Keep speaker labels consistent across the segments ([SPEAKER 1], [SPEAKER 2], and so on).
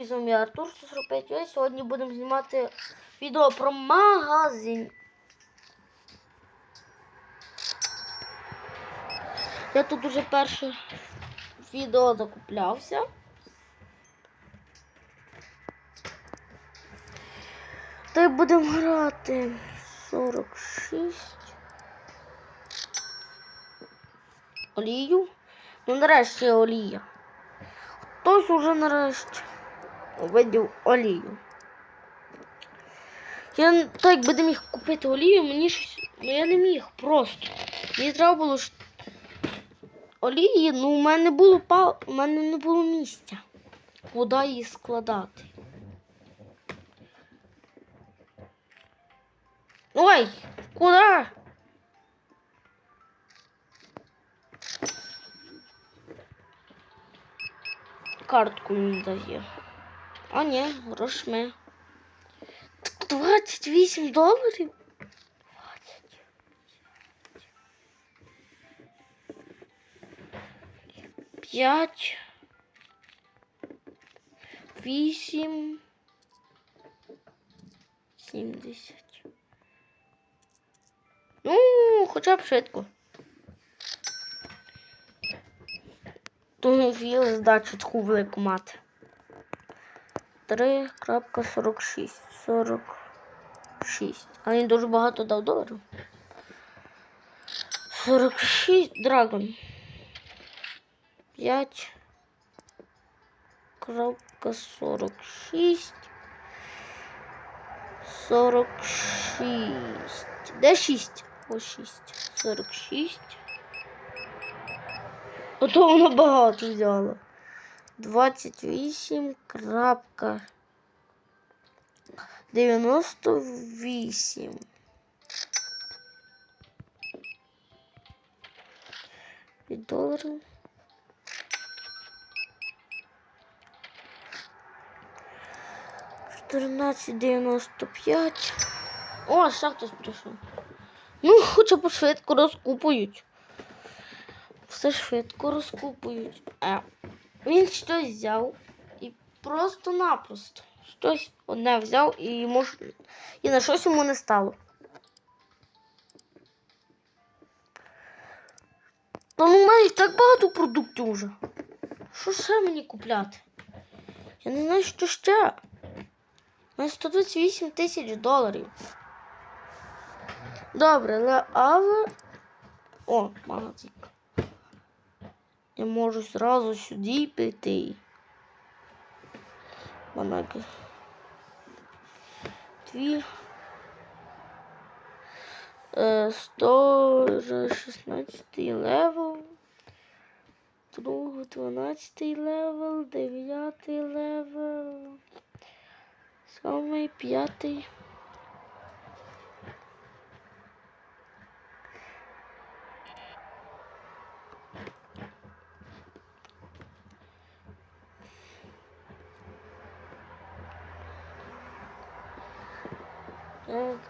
[SPEAKER 1] З вами Артур 145 ось Сьогодні будемо знімати відео про магазин. Я тут уже перше відео закуплявся. Та будемо грати 46. Олію. Ну, нарешті олія. Хтось уже нарешті видів олію. Я так би не міг купити олію, мені щось. Ну я не міг просто. Мені треба було ж олії, ну у мене було пал... у мене не було місця. Куди її складати. Ой, куди? Картку не дає. А ні, грошми. 28 доларів? 20. 5. 8. 70. Ну, хоча б швидко. Тому віли здачу таку велику мати. 3.46. 46. Але він дуже багато дав доларів. 46 драгон. 5. Крапка 46. 46. Де 6? Ось 6. 46. Ото воно багато взяло. 28 крапка 98. Від доларів. Чотирнадцять дев'яносто п'ять. О, ще хтось прийшов. Ну, хоча б швидко розкупують. Все швидко розкупують. Е, він щось взяв і просто-напросто щось одне взяв і йому ж- і на щось йому не стало. Та ну в мене так багато продуктів вже. Що ще мені купляти? Я не знаю, що ще. У мене 128 тисяч доларів. Добре, але. О, магазин. Я можу зразу сюди піти. Манаки. Дві. Е, 116 левел. Другий 12 левел, 9 левел. Сьомий, п'ятий.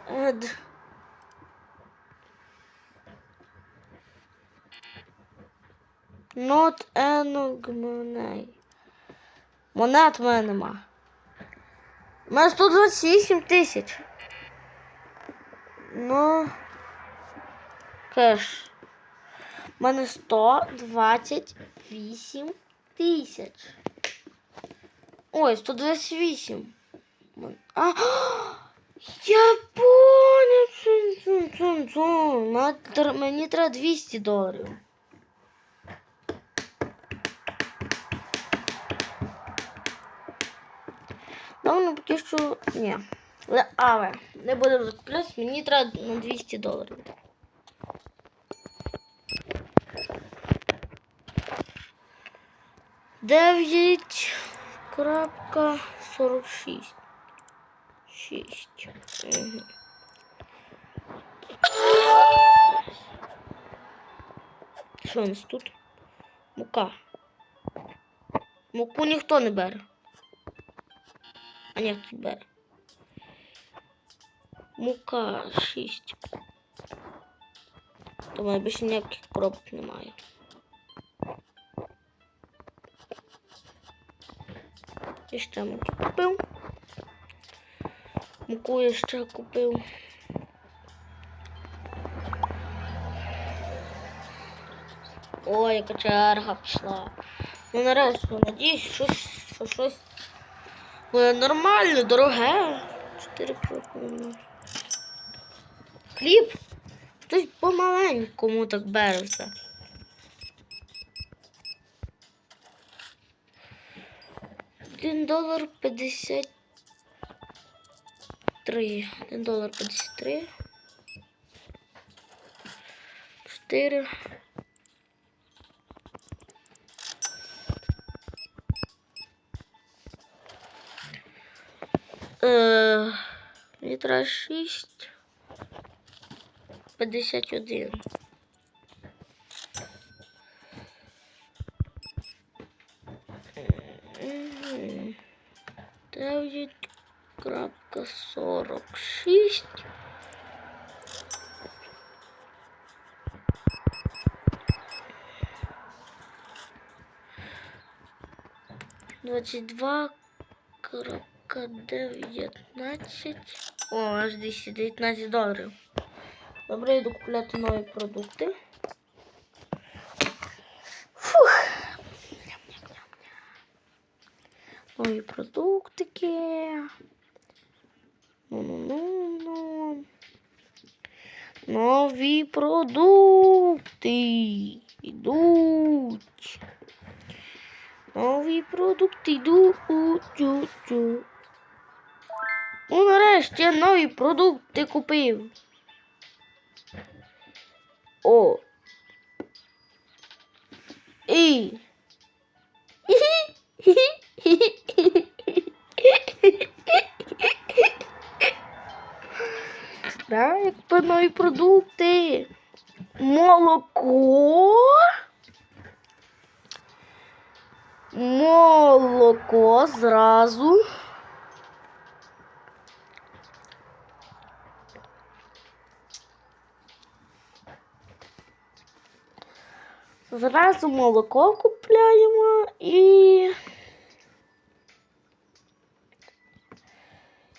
[SPEAKER 1] Ед. Not enough money. Монет в мене нема. У мене 128 тисяч. Ну. Кеш. У мене 128 тисяч. Ой, 128. Мон- А, я понял. Цун, цун, цун, цун. Тр- Мені треба 200 доларів. Ну, поки що ні. Але не будемо закуплятися, мені треба на 200 доларів. Дев'ять крапка сорок шість. Шість. Угу. Що у нас тут? Мука. Муку ніхто не бере. А ні, хтось бере. Мука 6. Думаю, більше ніяких коробок немає. І ще муки купив. Муку я ще купив. Ой, яка черга пішла. Ну нарешті, надіюсь, щось, що щось буде нормально, дороге. Чотири кроки. Хліб. Хтось помаленькому так береться. Один долар п'ятдесят 53, 1 доллар три. Четыре. Э, литра шесть. Пятьдесят один. шість. Двадцять два крапка дев'ятнадцять. О, аж 219 доларів. Добре, я йду купляти нові продукти. Фух. Нові продуктики. Ну-ну-ну-ну. Нові продукти йдуть. Нові продукти йдуть. Ну, нарешті нові продукти купив. О. І. Да, якби нові продукти. Молоко. Молоко зразу. Зразу молоко купляємо і.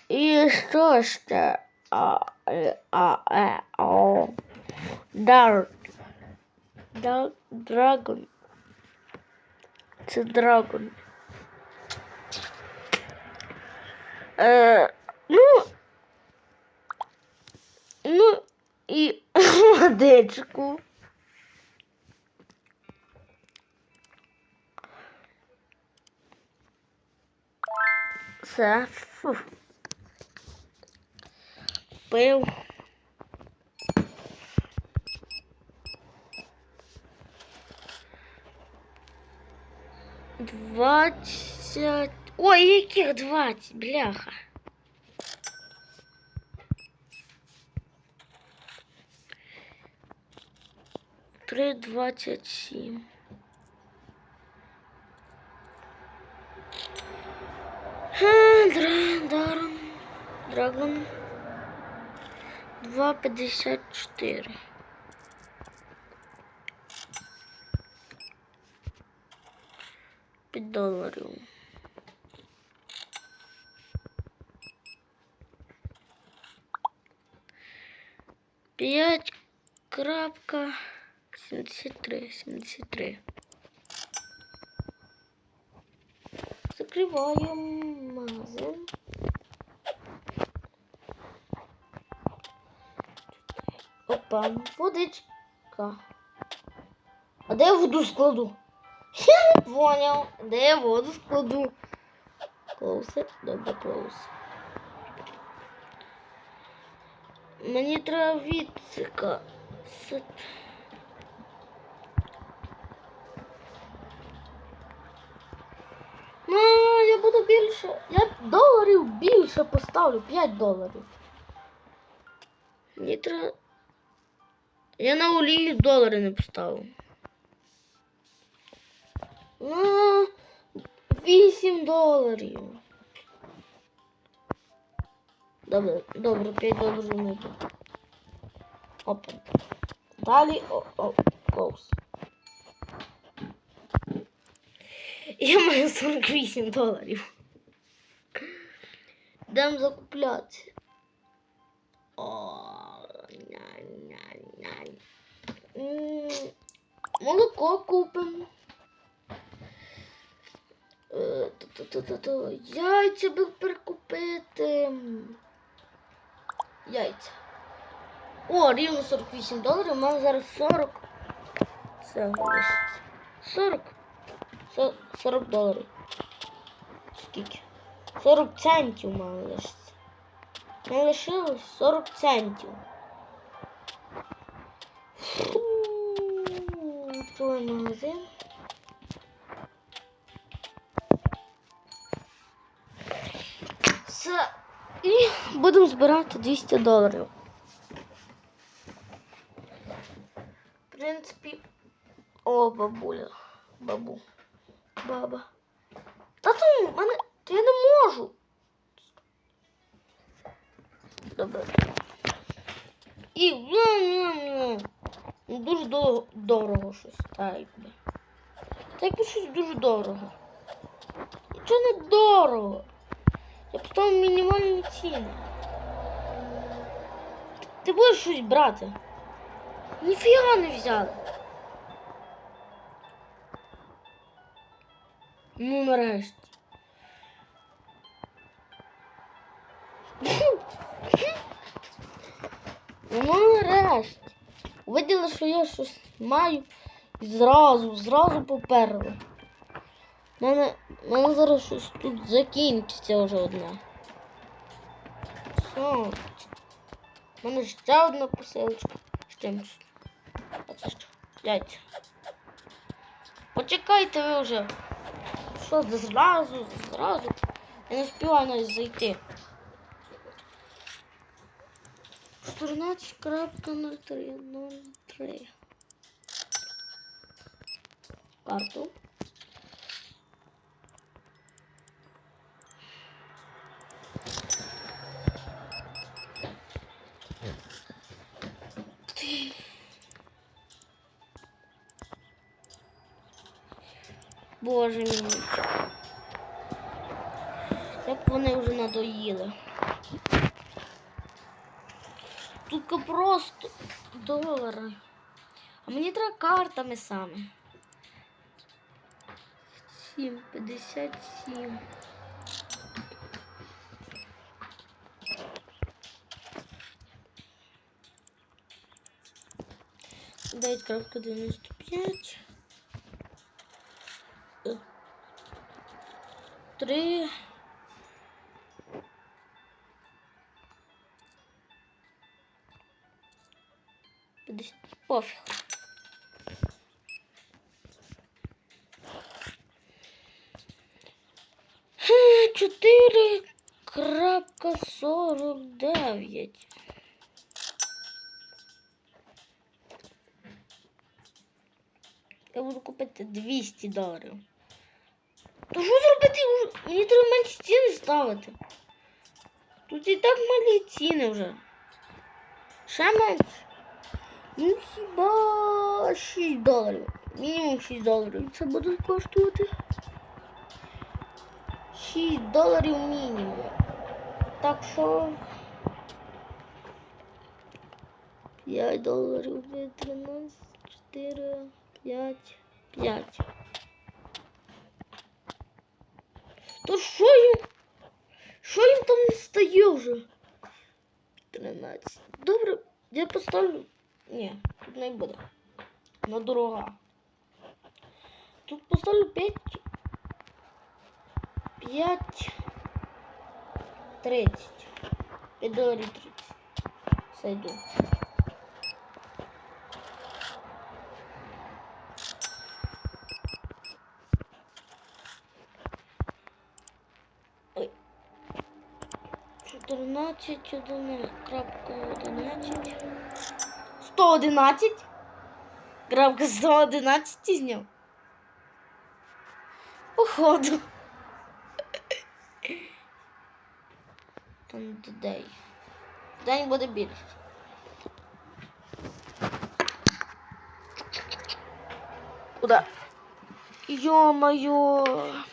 [SPEAKER 1] І що ще? А, а, е, о. Дар. Дар. Драгон. Це драгон. Е, ну. Ну і водичку. Все. Фу. Пив. Двадцять. Ой, яких двадцять, бляха. Три двадцять сім. Ха, дра- Даром. Драгон Два п'ятдесят чотири. П'ять доларів. П'ять крапка сімдесят три, сімдесят три. Закриваємо магазин. Опа, водичка. А де я воду складу? Я не понял, де я воду складу. Клоуси, добре, клоуси. Мені треба відсика. Сет. Ну, я буду більше. Я доларів більше поставлю. 5 доларів. Мені треба. Я на олію долари не поставив. Ну, 8 доларів. Добре, добре, 5 доларів не буде. Опа. Далі о, о, коус. Я маю 48 доларів. Йдемо закупляти. Молоко купимо. Е. Яйця би прикупити. Яйця. О, рівно 48 доларів, у мене зараз 40. Це лишиться. 40. Со- 40 доларів. Скільки? 40 центів у мене лишиться. Не лишилось 40 центів. Фу. Відкриваємо магазин. Все. І будемо збирати 200 доларів. В принципі. О, бабуля. Бабу. Баба. Та то мене. Та я не можу. Добре. І ну, дуже дорого, дорого щось. Якби. Так якби щось дуже дорого. Нічого не дорого. Я поставив мінімальні ціни. Ти будеш щось брати? Ніфіга не взяли. Ну нарешті. Ну нарешті. Виділи, що я щось маю і зразу, зразу поперли. У мене, мене зараз щось тут закінчиться вже одне. Все. У мене ще одна посилочка. З чимось. А це що? Яйця. Почекайте ви вже. Що зразу, зразу. Я не співаю навіть зайти. 14.03.03 Карту. Боже мій. Як вони вже надоїли. жалко просто доллары. А мені треба картами саме. 7, 57. Дать крапка 95. 3 Пофіг. Чотири крапка сорок дев'ять. Я буду купити 200 доларів. То що зробити? Мені треба менші ціни ставити. Тут і так малі ціни вже. Ще менше. Ну хіба 6 доларів. Мінімум 6 доларів. Це буде коштувати. 6 доларів мінімум. Так що 5 доларів, 13, 4, 5, 5. То що їм? Що їм там не стає вже? 13. Добре, я поставлю. Ні, тут не буде. Вона дорога. Тут поставлю 5. 5. 30. 5 доларів 30. Сойду. Ой. 14, 1, крапка 11. 111? Крапка 111 зняв. Походу. Там день. День буде більше. Куда? Ё-моё.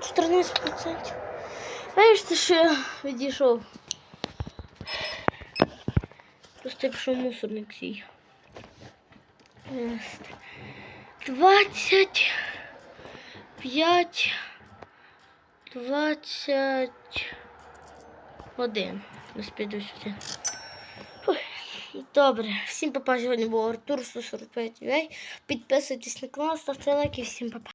[SPEAKER 1] 14%. Знаєш, що я відійшов. Просто пішов мусорник свій. 25, 21. Ось піду сюди. Добре, всім папа. Сьогодні був Артур 145. Підписуйтесь на канал, ставте лайки, всім папа.